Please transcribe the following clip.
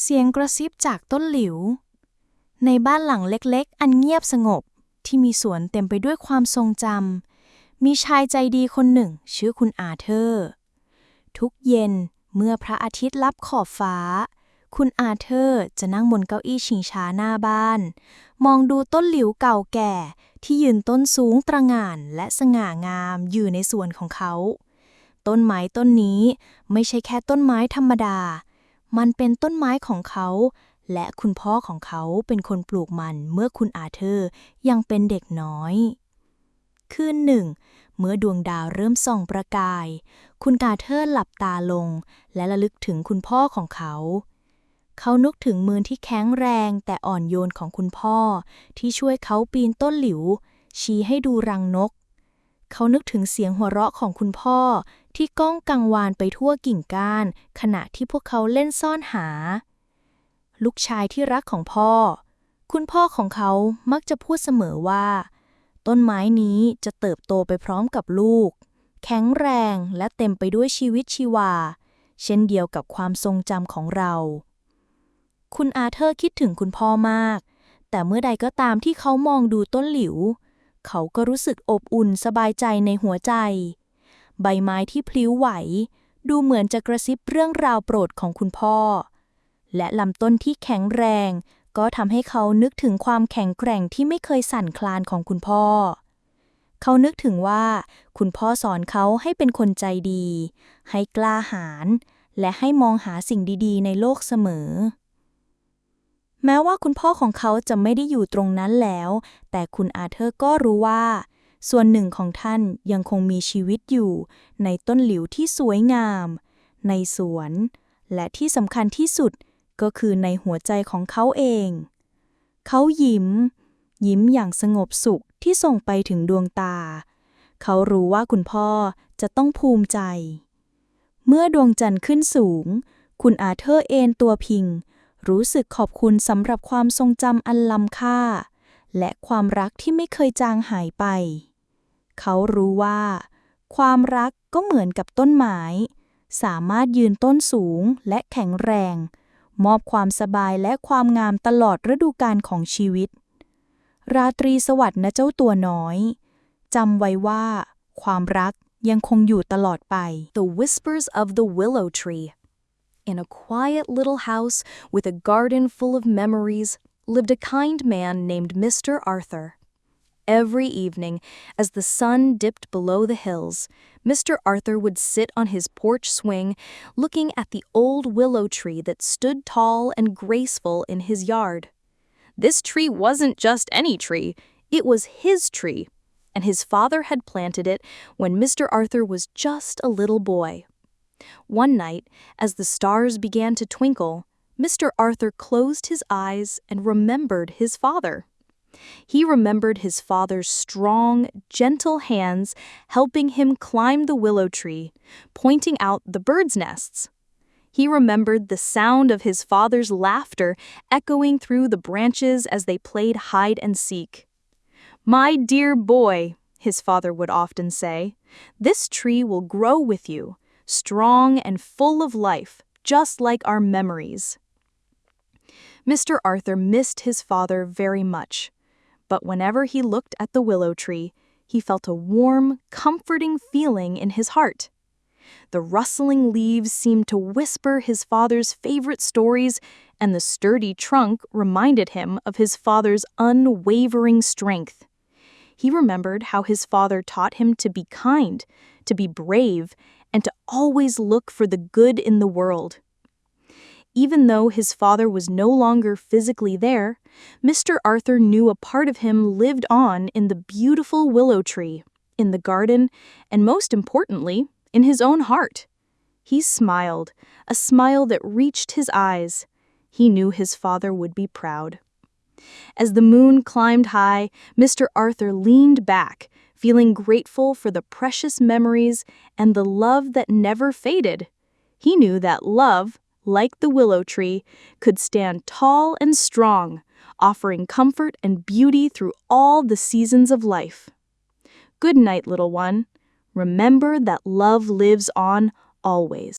เสียงกระซิบจากต้นหลิว ในบ้านหลังเล็กๆ อันเงียบสงบที่มีสวนเต็มไปด้วยความทรงจำ มีชายใจดีคนหนึ่ง ชื่อคุณอาเธอร์ ทุกเย็นเมื่อพระอาทิตย์ลับขอบฟ้า คุณอาเธอร์จะนั่งบนเก้าอี้ชิงช้าหน้าบ้าน มองดูต้นหลิวเก่าแก่ที่ยืนต้นสูงตระหง่านและสง่างามอยู่ในสวนของเขา ต้นไม้ต้นนี้ไม่ใช่แค่ต้นไม้ธรรมดา มันเป็นต้นไม้ของเขา และคุณพ่อของเขาเป็นคนปลูกมันเมื่อคุณอาเธอร์ยังเป็นเด็กน้อย คืนหนึ่ง เมื่อดวงดาวเริ่มส่องประกาย คุณกาเทอร์หลับตาลง และระลึกถึงคุณพ่อของเขา เขานึกถึงมือที่แข็งแรงแต่อ่อนโยนของคุณพ่อ ที่ช่วยเขาปีนต้นหลิว ชี้ให้ดูรังนก เขานึกถึงเสียงหัวเราะของคุณพ่อ ที่ก้องกังวานไปทั่วกิ่งก้าน ขณะที่พวกเขาเล่นซ่อนหา ลูกชายที่รักของพ่อ คุณพ่อของเขามักจะพูดเสมอว่า ต้นไม้นี้จะเติบโตไปพร้อมกับลูก แข็งแรงและเต็มไปด้วยชีวิตชีวา เช่นเดียวกับความทรงจำของเรา คุณอาเธอร์คิดถึงคุณพ่อมาก แต่เมื่อใดก็ตามที่เขามองดูต้นหลิว เขาก็รู้สึกอบอุ่นสบายใจในหัวใจ ใบไม้ที่พลิ้วไหว ดูเหมือนจะกระซิบเรื่องราวโปรดของคุณพ่อ และลำต้นที่แข็งแรง ก็ทำให้เขานึกถึงความแข็งแกร่งที่ไม่เคยสั่นคลานของคุณพ่อ เขานึกถึงว่า คุณพ่อสอนเขาให้เป็นคนใจดี ให้กล้าหาญและให้มองหาสิ่งดีๆ ในโลกเสมอ แม้ว่าคุณพ่อของเขาจะไม่ได้อยู่ตรงนั้นแล้ว แต่คุณอาเธอร์ก็รู้ว่า ส่วนหนึ่งของท่านยังคงมีชีวิตอยู่ ในต้นหลิวที่สวยงาม ในสวน และที่สำคัญที่สุดก็คือในหัวใจของเขาเอง เขายิ้ม ยิ้มอย่างสงบสุขที่ส่งไปถึงดวงตา เขารู้ว่าคุณพ่อจะต้องภูมิใจ เมื่อดวงจันทร์ขึ้นสูง คุณอาเธอร์เอนตัวพิง รู้สึกขอบคุณสำหรับความทรงจำอันล้ำค่า และความรักที่ไม่เคยจางหายไป เขารู้ว่า ความรักก็เหมือนกับต้นไม้สามารถยืนต้นสูงและแข็งแรง มอบความสบายและความงามตลอดฤดูกาลของชีวิต ราตรีสวัสดิ์นะเจ้าตัวน้อยจำไว้ว่า ความรักยังคงอยู่ตลอดไป The whispers of the willow tree. In a quiet little house with a garden full of memories lived a kind man named Mr. Arthur. Every evening, as the sun dipped below the hills, Mr. Arthur would sit on his porch swing looking at the old willow tree that stood tall and graceful in his yard. This tree wasn't just any tree, it was his tree, and his father had planted it when Mr. Arthur was just a little boy. One night, as the stars began to twinkle, Mr. Arthur closed his eyes and remembered his father. He remembered his father's strong, gentle hands helping him climb the willow tree, pointing out the birds' nests. He remembered the sound of his father's laughter echoing through the branches as they played hide and seek. My dear boy, his father would often say, this tree will grow with you, strong and full of life, just like our memories. Mr. Arthur missed his father very much, but whenever he looked at the willow tree, he felt a warm, comforting feeling in his heart. The rustling leaves seemed to whisper his father's favorite stories, and the sturdy trunk reminded him of his father's unwavering strength. He remembered how his father taught him to be kind, to be brave, and to always look for the good in the world. Even though his father was no longer physically there, Mr. Arthur knew a part of him lived on in the beautiful willow tree, in the garden, and most importantly, in his own heart. He smiled, a smile that reached his eyes. He knew his father would be proud. As the moon climbed high, Mr. Arthur leaned back, feeling grateful for the precious memories and the love that never faded. He knew that love, like the willow tree, could stand tall and strong, offering comfort and beauty through all the seasons of life. Good night, little one. Remember that love lives on always.